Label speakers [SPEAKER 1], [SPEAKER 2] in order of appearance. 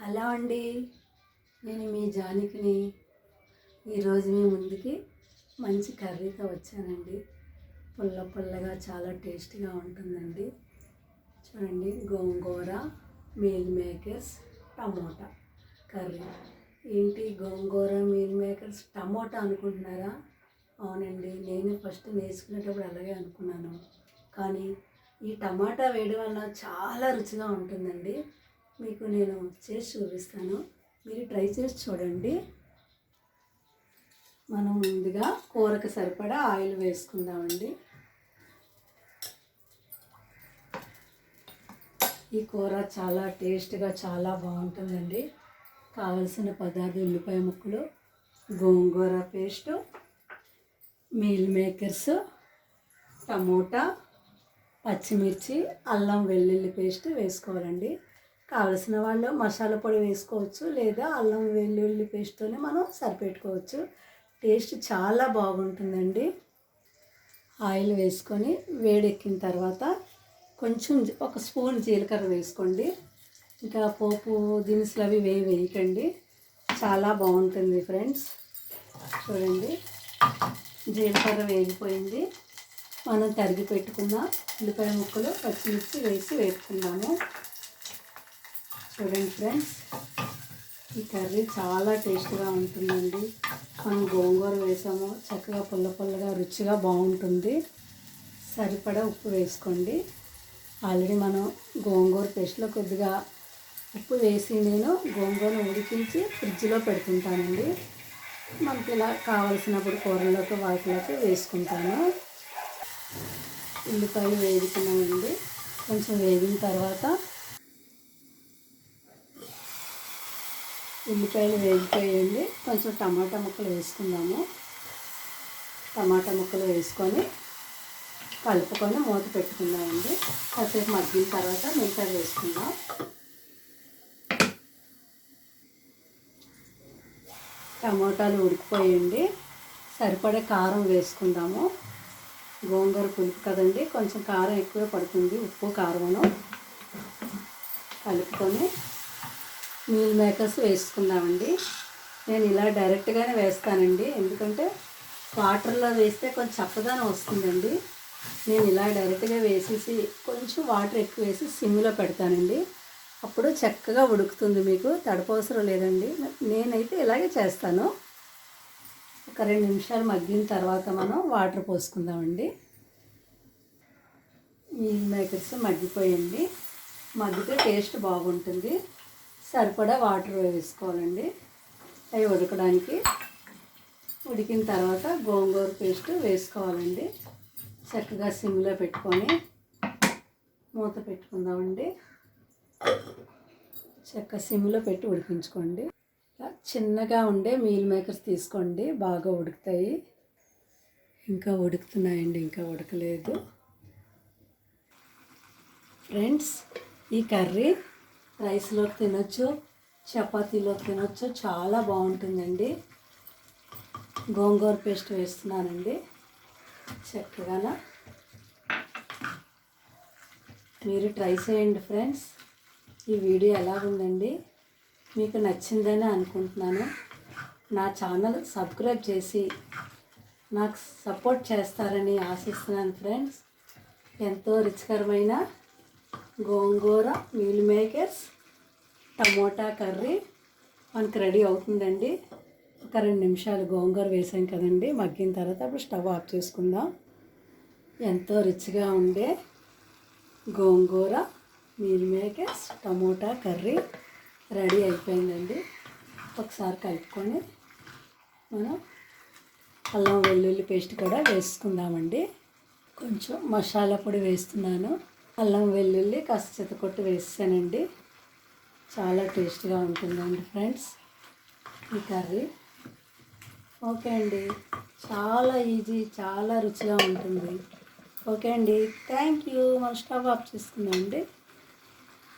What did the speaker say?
[SPEAKER 1] Hello అండి. నేను మీ జానకిని. ఈరోజు మీ ముందుకి మంచి కర్రీతో వచ్చానండి. పుల్ల పుల్లగా చాలా టేస్టీగా ఉంటుందండి. చూడండి gongura meal makers tomato curry. ఏంటి గోంగూర మీల్ మేకర్స్ టమోటా అనుకుంటున్నారా? అవునండి నేను ఫస్ట్ నేర్చుకునేటప్పుడు అలాగే అనుకున్నాను. కానీ ఈ టమాటా వేయడం వల్ల చాలా రుచిగా ఉంటుందండి. మీకు నేను చేసి చూపిస్తాను. మీరు ట్రై చేసి చూడండి. మనం ముందుగా కూరకు సరిపడా ఆయిల్ వేసుకుందామండి. ఈ కూర చాలా టేస్ట్గా చాలా బాగుంటుందండి. కావలసిన పదార్థాలు ఉల్లిపాయ ముక్కలు gongura paste meal makers tomato పచ్చిమిర్చి అల్లం వెల్లుల్లి పేస్ట్ వేసుకోవాలండి. కావలసిన వాళ్ళు మసాలా పొడి వేసుకోవచ్చు లేదా అల్లం వెల్లుల్లి పేస్ట్తోనే మనం సరిపెట్టుకోవచ్చు. టేస్ట్ చాలా బాగుంటుందండి. ఆయిల్ వేసుకొని వేడెక్కిన తర్వాత కొంచెం ఒక స్పూన్ జీలకర్ర వేసుకోండి. ఇంకా పోపు దినుసులు అవి వేయి వేయకండి. చాలా బాగుంటుంది ఫ్రెండ్స్. చూడండి. జీలకర్ర వేగిపోయింది. మనం తరిగి పెట్టుకున్న ఉల్లిపాయ ముక్కలు పచ్చిమిర్చి వేసి వేసుకున్నాము చూడండి ఫ్రెండ్స్ ఈ కర్రీ చాలా టేస్ట్గా ఉంటుందండి. మనం గోంగూర వేసాము చక్కగా పుల్ల పుల్లగా రుచిగా బాగుంటుంది. సరిపడా ఉప్పు వేసుకోండి. ఆల్రెడీ మనం గోంగూర పేస్ట్లో కొద్దిగా ఉప్పు వేసి నేను గోంగూరను ఉడికించి ఫ్రిడ్జ్లో పెడుతుంటానండి. మనకి ఇలా కావలసినప్పుడు కూరలోకి వాటిలోకి వేసుకుంటాను. ఉల్లిపాయలు వేగుతున్నామండి. కొంచెం వేగిన తర్వాత ఉల్లిపాయలు వేగిపోయండి కొంచెం టమాటా ముక్కలు వేసుకుందాము. టమాటా ముక్కలు వేసుకొని కలుపుకొని మూత పెట్టుకుందామండి. కాసేపు మగ్గిన తర్వాత మిగతా వేసుకుందాం. టమాటాలు ఉడికిపోయండి సరిపడే కారం వేసుకుందాము. గోంగూర పులుపు కదండి. కొంచెం కారం ఎక్కువ పడుతుంది ఉప్పు కారమును. కలుపుకొని మీల్ మేకర్స్ వేసుకుందామండి. నేను ఇలా డైరెక్ట్గానే వేస్తానండి. ఎందుకంటే వాటర్లో వేస్తే కొంచెం చప్పదనం వస్తుందండి. నేను ఇలా డైరెక్ట్గా వేసేసి కొంచెం వాటర్ ఎక్కువ వేసి సిమ్లో పెడతానండి. అప్పుడు చక్కగా ఉడుకుతుంది మీకు. తడపవసరం లేదండి. నేనైతే ఇలాగే చేస్తాను. ఒక రెండు నిమిషాలు మగ్గిన తర్వాత మనం వాటర్ పోసుకుందామండి. మీల్ మేకర్స్ మగ్గిపోయండి. మగ్గితే టేస్ట్ బాగుంటుంది. సరిపడా వాటర్ వేసుకోవాలండి. అవి ఉడకడానికి. ఉడికిన తర్వాత గోంగూర పేస్ట్ వేసుకోవాలండి. చక్కగా సిమ్లో పెట్టుకొని మూత పెట్టుకుందామండి. చక్క సిమ్లో పెట్టి ఉడికించుకోండి. చిన్నగా ఉండే మీల్ మేకర్స్ తీసుకోండి. బాగా ఉడుకుతాయి. ఇంకా ఉడుకుతున్నాయండి ఇంకా ఉడకలేదు. ఫ్రెండ్స్ ఈ కర్రీ రైస్లోకి తినొచ్చు చపాతీలో తినొచ్చు. చాలా బాగుంటుందండి. గోంగూర పేస్ట్ వేస్తున్నానండి. చక్కగా మీరు ట్రై చేయండి ఫ్రెండ్స్. ఈ వీడియో ఎలా ఉందండి? మీకు నచ్చిందని అనుకుంటున్నాను. నా ఛానల్ సబ్స్క్రైబ్ చేసి నాకు సపోర్ట్ చేస్తారని ఆశిస్తున్నాను ఫ్రెండ్స్. ఎంతో రుచికరమైన gongura meal makers tomato curry మనకి రెడీ అవుతుందండి. ఒక రెండు నిమిషాలు గోంగూర వేసాం కదండి మగ్గిన తర్వాత అప్పుడు స్టవ్ ఆఫ్ చేసుకుందాం. ఎంతో రుచిగా ఉండే gongura meal makers tomato curry ready అయిపోయిందండి. ఒకసారి కలుపుకొని మనం అల్లం వెల్లుల్లి పేస్ట్ కూడా వేసుకుందామండి. కొంచెం మసాలా పొడి వేస్తున్నాను. అల్లం వెల్లుల్లి కాస్త చితకొట్టు వేసానండి చాలా టేస్ట్గా ఉంటుందండి ఫ్రెండ్స్ ఈ కర్రీ. ఓకే అండి. చాలా ఈజీ చాలా రుచిగా ఉంటుంది. ఓకే అండి. Thank you. మనం స్టవ్ ఆఫ్ చేసుకుందాం అండి